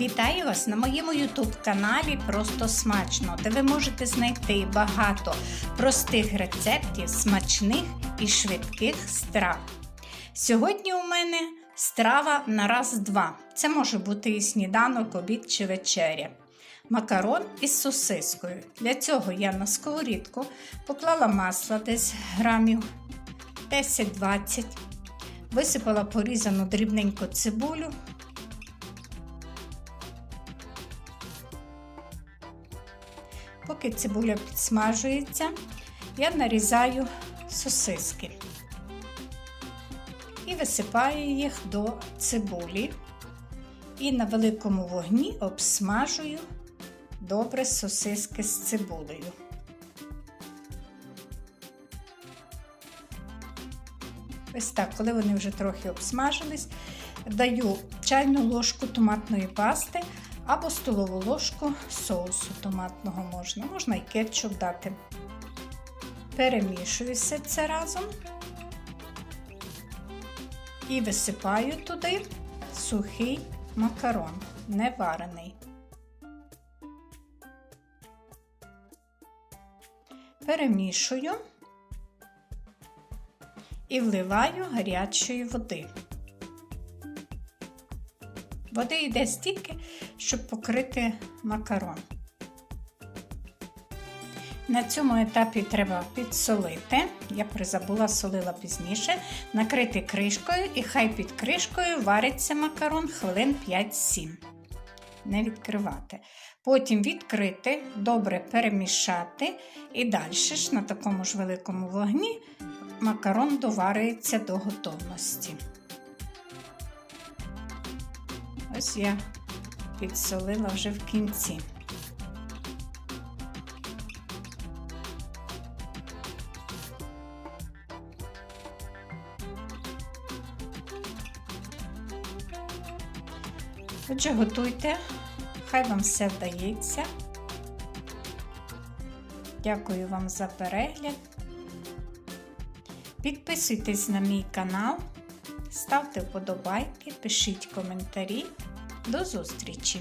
Вітаю вас на моєму YouTube каналі Просто Смачно, де ви можете знайти багато простих рецептів, смачних і швидких страв. Сьогодні у мене страва на раз-два. Це може бути і сніданок, обід чи вечеря. Макарон із сосискою. Для цього я на сковорідку поклала масло десь грамів 10-20, висипала порізану дрібненько цибулю. Поки цибуля підсмажується, я нарізаю сосиски і висипаю їх до цибулі. І на великому вогні обсмажую добре сосиски з цибулею. Ось так, коли вони вже трохи обсмажились, даю чайну ложку томатної пасти або столову ложку соусу томатного можна, можна і кетчуп дати. Перемішую все це разом і висипаю туди сухий макарон, не варений. Перемішую і вливаю гарячої води. Води йде стільки, щоб покрити макарон. На цьому етапі треба підсолити. Я призабула, солила пізніше, накрити кришкою і хай під кришкою вариться макарон хвилин 5-7. Не відкривати. Потім відкрити, добре перемішати, і далі ж на такому ж великому вогні макарон доварюється до готовності. Ось я підсолила вже в кінці. Отже, готуйте, хай вам все вдається. Дякую вам за перегляд. Підписуйтесь на мій канал, ставте вподобайки, пишіть коментарі. До зустрічі!